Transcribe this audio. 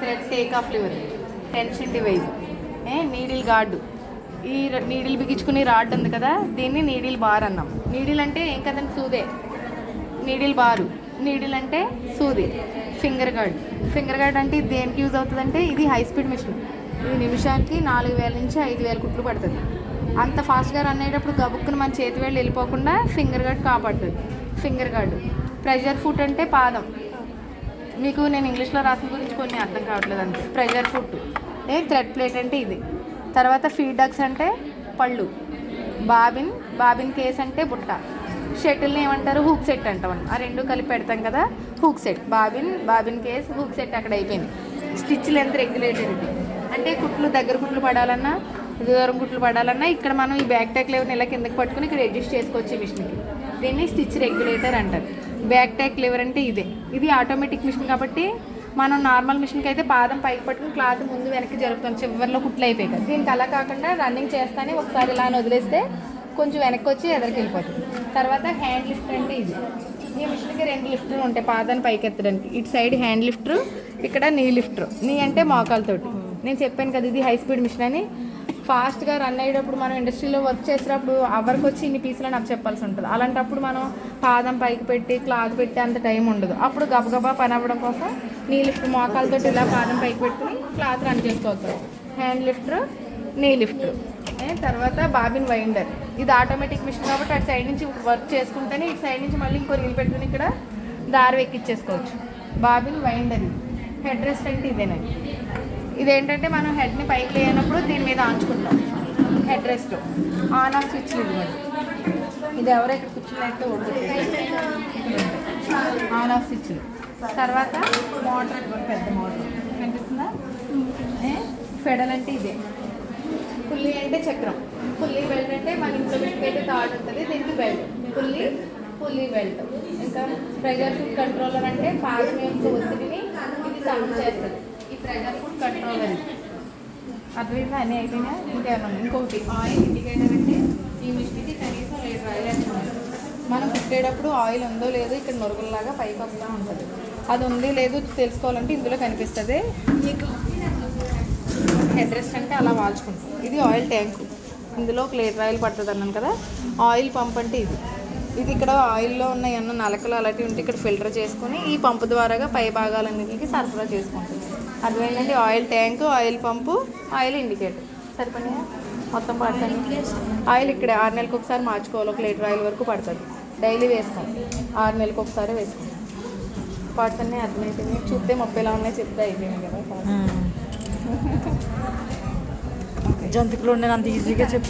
Thread take off lever tension device a needle guard ఈ needle బిగించుకునే rod ఉంది కదా దీన్ని నీడిల్ బార్ అన్నాం. నీడిల్ అంటే ఏం కదండి? సూదే. నీడిల్ బారు నీడిల్ అంటే సూది. ఫింగర్ గార్డ్ ఫింగర్ గార్డ్ అంటే ఇది దేనికి యూజ్ అవుతుందంటే ఇది హై స్పీడ్ మిషన్ ఇది నిమిషానికి నాలుగు వేల నుంచి ఐదు వేల కుట్లు పడుతుంది. అంత ఫాస్ట్గా రన్ అయ్యేటప్పుడు గబుక్కుని మన చేతి వేళ్ళు వెళ్ళిపోకుండా ఫింగర్ గార్డ్ కాపాడుతుంది. ఫింగర్ గార్డు ప్రెషర్ ఫుట్ అంటే పాదం. మీకు నేను ఇంగ్లీష్లో రాసిన గురించి కొన్ని అర్థం కావట్లేదు అంతే. Pressure foot. A thread plate అంటే ఇది. తర్వాత ఫీడ్డక్స్ అంటే పళ్ళు. బాబిన్ బాబిన్ కేస్ అంటే బుట్ట. షటిల్ని ఏమంటారు? హూక్ సెట్ అంటాం. ఆ రెండు కలిపి పెడతాం కదా hook set. Bobbin bobbin case hook set అక్కడ అయిపోయింది. స్టిచ్ లెంత్ రెగ్యులేటర్ అంటే కుట్లు దగ్గర కుట్లు పడాలన్నా దూరం కుట్లు పడాలన్నా ఇక్కడ మనం ఈ బ్యాక్ ట్యాక్ లెవెన్ ఇలా కిందకి పట్టుకుని ఇక్కడ అడ్జస్ట్ చేసుకోవచ్చు మిషన్కి. దీన్ని స్టిచ్ రెగ్యులేటర్ అంటారు. బ్యాక్ ట్యాక్ లివర్ అంటే ఇదే. ఇది ఆటోమేటిక్ మిషన్ కాబట్టి మనం నార్మల్ మిషన్కి అయితే పాదం పైకి పట్టుకుని క్లాత్ ముందు వెనక్కి జరుపుతాం. చివరిలో కుట్లు అయిపోయి కదా. దీనికి అలా కాకుండా రన్నింగ్ చేస్తానే ఒకసారి ఇలా వదిలేస్తే కొంచెం వెనక్కి వచ్చి ఎదరికి వెళ్ళిపోతుంది. తర్వాత హ్యాండ్ లిఫ్టర్ అంటే ఇది. ఈ మిషన్కి రెండు లిఫ్టర్లు ఉంటాయి పాదాన్ని పైకి ఎత్తడానికి. ఇటు సైడ్ హ్యాండ్ లిఫ్టర్ ఇక్కడ నీ లిఫ్టర్ నీ అంటే మోకాలతోటి నేను చెప్పాను కదా ఇది హై స్పీడ్ మిషన్ అని. ఫాస్ట్గా రన్ అయ్యేటప్పుడు మనం ఇండస్ట్రీలో వర్క్ చేసేటప్పుడు అవర్కి వచ్చి ఇన్ని పీసులు నాకు చెప్పాల్సి ఉంటుంది. అలాంటప్పుడు మనం పాదం పైకి పెట్టి క్లాత్ పెట్టి అంత టైం ఉండదు. అప్పుడు గబగబా పని అవ్వడం కోసం నీ లిఫ్ట్ మోకాలతో ఇలా పాదం పైకి పెట్టుకుని క్లాత్ రన్ చేసుకోవచ్చు హ్యాండ్ లిఫ్టర్ నీ లిఫ్టర్ తర్వాత బాబిన్ వైండర్ ఇది ఆటోమేటిక్ మిషన్ కాబట్టి అటు సైడ్ నుంచి వర్క్ చేసుకుంటేనే ఇటు సైడ్ నుంచి మళ్ళీ ఇంకో రీల్ పెట్టుకుని ఇక్కడ దారి ఎక్కించేసుకోవచ్చు బాబిన్ వైండర్ హెడ్ రెస్ట్ అంటే ఇదేనండి. ఇదేంటంటే మనం హెడ్ని పైకి లేనప్పుడు దీని మీద ఆంచుకుంటాం. Head rest. On off switch ఇవ్వండి. ఇది ఎవరో ఇక్కడ కూర్చున్నట్టు ఆన్ ఆఫ్ స్విచ్ తర్వాత మోటార్ పెద్ద మోటార్. కనిపిస్తుందా ఫెడల్ అంటే ఇదే. పుల్లి అంటే చక్రం. పుల్లి బెల్ట్ అంటే మన ఇంట్లో అయితే తాడు ఉంటుంది దీనికి బెల్ట్. Pulley pulley belt. ఇంకా ప్రెజర్ ఫుడ్ కంట్రోలర్ అంటే పాదం యొక్క ఒత్తిడిని ఇది సమ్ చేస్తుంది. ఈ ప్రెజర్ ఫుడ్ కంట్రోల్ ఇది అర్థమైందా? అన్నీ అయిపోయినా ఇంకేమన్నా ఇంకొకటి. ఆయిల్ ఇండికేటర్ అంటే ఈ మిషన్కి కనీసం లేదు ఆయిల్ మనం కుట్టేటప్పుడు ఆయిల్ ఉందో లేదో ఇక్కడ నురుగుల్లాగా పైకి వస్తూ ఉంటుంది. అది ఉంది లేదు తెలుసుకోవాలంటే ఇందులో కనిపిస్తుంది. మీకు హెడ్ రెస్ట్ అంటే అలా వాల్చుకుంటాం. ఇది ఆయిల్ ట్యాంక్. ఇందులో ఒక లీటర్ ఆయిల్ పడుతుంది అన్నాను కదా? ఆయిల్ పంప్ అంటే ఇది. ఇది ఇక్కడ ఆయిల్లో ఉన్న ఏమన్నా నలకలు అలాంటివి ఉంటే ఇక్కడ ఫిల్టర్ చేసుకొని ఈ పంపు ద్వారాగా పై భాగాలన్నింటికి సరఫరా చేసుకుంటుంది అర్థమైందండి oil tank oil pump oil indicator. సరిపడి మొత్తం పడుతుంది ఆయిల్ ఇక్కడే ఆరు నెలలకు ఒకసారి మార్చుకోవాలి ఒక లీటర్ ఆయిల్ వరకు పడుతుంది. డైలీ వేస్తాం. ఆరు నెలలకు ఒకసారి వేస్తాం. పార్ట్స్ అన్నీ అర్థమైపోయినాయి. చూస్తే ముప్పైలా ఉన్నాయి చెప్తే అయిపోయింది కదా. జంతికలు ఉండే అంత ఈజీగా చెప్